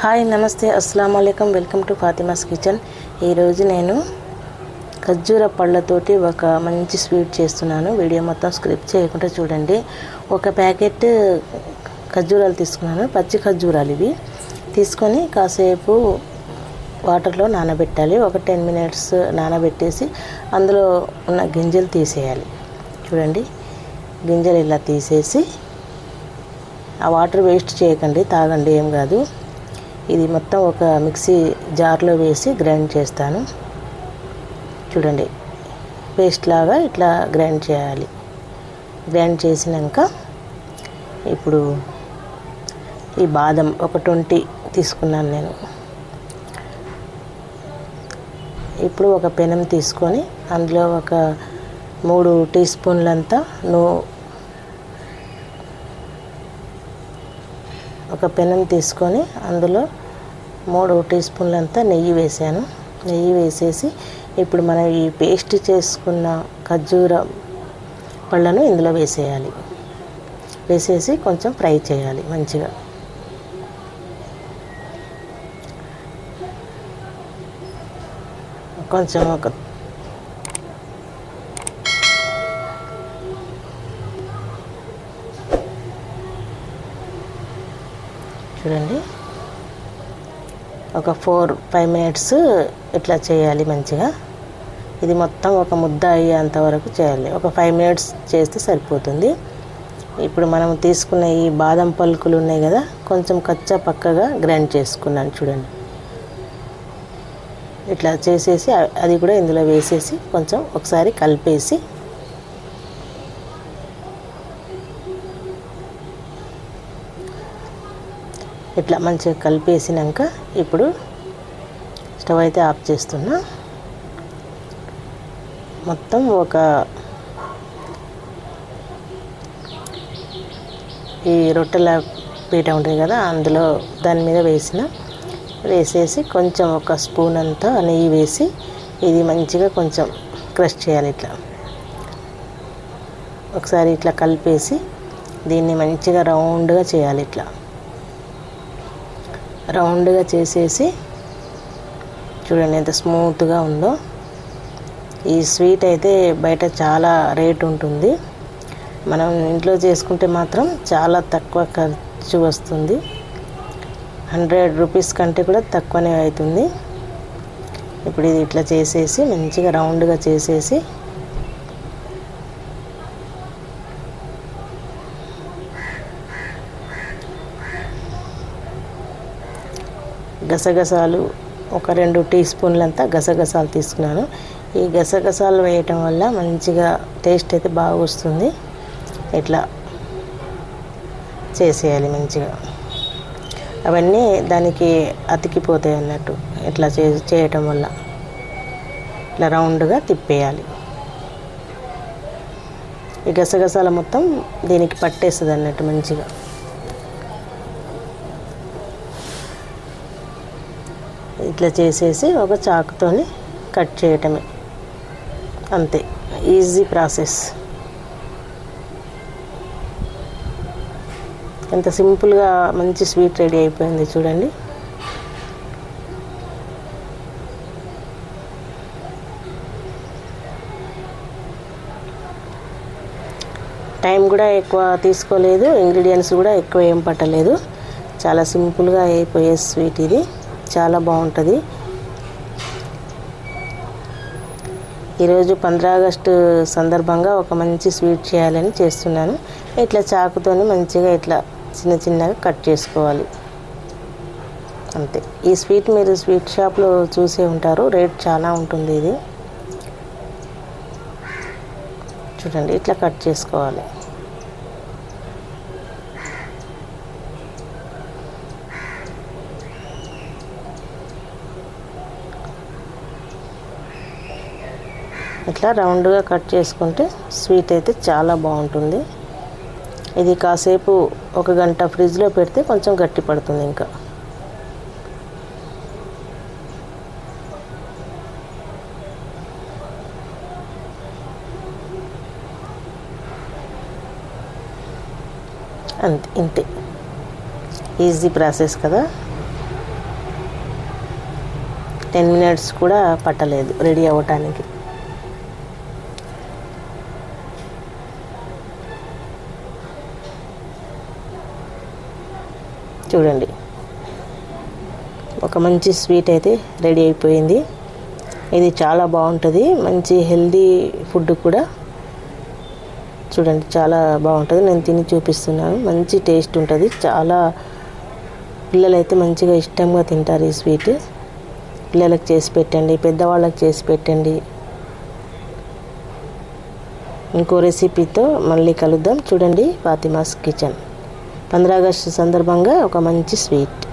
Hi నమస్తే అస్సలం అయికం వెల్కమ్ టు ఫాతిమాస్ కిచెన్. ఈరోజు నేను ఖర్జూర పళ్ళతోటి ఒక మంచి స్వీట్ చేస్తున్నాను. వీడియో మొత్తం స్క్రిప్ట్ చేయకుండా చూడండి. ఒక ప్యాకెట్ ఖర్జూరాలు తీసుకున్నాను. పచ్చి ఖర్జూరాలు ఇవి. తీసుకొని కాసేపు వాటర్లో నానబెట్టాలి. ఒక టెన్ మినిట్స్ నానబెట్టేసి అందులో ఉన్న గింజలు తీసేయాలి. చూడండి గింజలు ఇలా తీసేసి ఆ వాటర్ వేస్ట్ చేయకండి తాగండి ఏం కాదు. ఇది మొత్తం ఒక మిక్సీ జార్లో వేసి గ్రైండ్ చేస్తాను. చూడండి పేస్ట్ లాగా ఇట్లా గ్రైండ్ చేయాలి. గ్రైండ్ చేసినాక ఇప్పుడు ఈ బాదం ఒక ట్వంటీ తీసుకున్నాను నేను. ఇప్పుడు ఒక పెనం తీసుకొని అందులో ఒక మూడు టీ స్పూన్లంతా నూ ఒక పెనం తీసుకొని అందులో మూడు టీ స్పూన్లంతా నెయ్యి వేసాను నెయ్యి వేసేసి ఇప్పుడు మనం ఈ పేస్ట్ చేసుకున్న ఖర్జూర పళ్ళను ఇందులో వేసేయాలి. వేసేసి కొంచెం ఫ్రై చేయాలి మంచిగా. కొంచెం ఒక చూడండి. ఒక ఫోర్ ఫైవ్ మినిట్స్ ఇట్లా చేయాలి మంచిగా. ఇది మొత్తం ఒక ముద్ద అయ్యేంత వరకు చేయాలి. ఒక ఫైవ్ మినిట్స్ చేస్తే సరిపోతుంది. ఇప్పుడు మనం తీసుకున్న ఈ బాదం పలుకులు ఉన్నాయి కదా కొంచెం కచ్చా పక్కగా గ్రైండ్ చేసుకున్నాను చూడండి. ఇట్లా చేసేసి అది కూడా ఇందులో వేసేసి కొంచెం ఒకసారి కలిపేసి ఇట్లా మంచిగా కలిపేసినాక ఇప్పుడు స్టవ్ అయితే ఆఫ్ చేస్తున్నా. మొత్తం ఒక ఈ రొట్టెల పీట ఉంటుంది కదా అందులో దాని మీద వేసిన వేసేసి కొంచెం ఒక స్పూన్ అంతా నెయ్యి వేసి ఇది మంచిగా కొంచెం క్రష్ చేయాలి ఇట్లా. ఒకసారి ఇట్లా కలిపేసి దీన్ని మంచిగా రౌండ్గా చేయాలి ఇట్లా. రౌండ్గా చేసేసి చూడండి ఎంత స్మూత్గా ఉందో. ఈ స్వీట్ అయితే బయట చాలా రేట్ ఉంటుంది. మనం ఇంట్లో చేసుకుంటే మాత్రం చాలా తక్కువ ఖర్చు వస్తుంది. హండ్రెడ్ రూపీస్ కంటే కూడా తక్కువనే అవుతుంది. ఇప్పుడు ఇది ఇట్లా చేసేసి మంచిగా రౌండ్గా చేసేసి గసగసాలు ఒక రెండు టీ స్పూన్లంతా గసగసాలు తీసుకున్నాను. ఈ గసగసాలు వేయటం వల్ల మంచిగా టేస్ట్ అయితే బాగా వస్తుంది. ఇట్లా చేసేయాలి మంచిగా. అవన్నీ దానికి అతికిపోతాయి అన్నట్టు ఇట్లా చే చేయటం వల్ల. ఇట్లా రౌండ్గా తిప్పేయాలి. ఈ గసగసాల మొత్తం దీనికి పట్టేస్తుంది అన్నట్టు మంచిగా. ఇట్లా చేసేసి ఒక చాకుతోని కట్ చేయటమే. అంతే. ఈజీ ప్రాసెస్ ఎంత సింపుల్గా మంచి స్వీట్ రెడీ అయిపోయింది చూడండి. టైం కూడా ఎక్కువ తీసుకోలేదు. ఇంగ్రీడియంట్స్ కూడా ఎక్కువ ఏం పట్టలేదు. చాలా సింపుల్గా అయిపోయే స్వీట్ ఇది. చాలా బాగుంటుంది. ఈరోజు పంద్రా ఆగస్టు సందర్భంగా ఒక మంచి స్వీట్ చేయాలని చేస్తున్నాను. ఇట్లా చాకుతోని మంచిగా ఇట్లా చిన్న చిన్నగా కట్ చేసుకోవాలి. అంతే. ఈ స్వీట్ మీరు స్వీట్ షాప్లో చూసే ఉంటారు. రేట్ చాలా ఉంటుంది ఇది. చూడండి ఇట్లా కట్ చేసుకోవాలి. ఇట్లా రౌండ్గా కట్ చేసుకుంటే స్వీట్ అయితే చాలా బాగుంటుంది. ఇది కాసేపు ఒక గంట ఫ్రిడ్జ్లో పెడితే కొంచెం గట్టి పడుతుంది ఇంకా. అంతే ఇంతే. ఈజీ ప్రాసెస్ కదా. టెన్ మినిట్స్ కూడా పట్టలేదు రెడీ అవ్వటానికి. చూడండి. ఒక మంచి స్వీట్ అయితే రెడీ అయిపోయింది. ఇది చాలా బాగుంటుంది. మంచి హెల్దీ ఫుడ్ కూడా. చూడండి చాలా బాగుంటుంది. నేను తిని చూపిస్తున్నాను. మంచి టేస్ట్ ఉంటుంది. చాలా పిల్లలు అయితే మంచిగా ఇష్టంగా తింటారు ఈ స్వీట్. పిల్లలకు చేసి పెట్టండి పెద్దవాళ్ళకి చేసి పెట్టండి. ఇంకో రెసిపీతో మళ్ళీ కలుద్దాం. చూడండి ఫాతిమాస్ కిచెన్. పంద్రాగస్టు సందర్భంగా ఒక మంచి స్వీట్.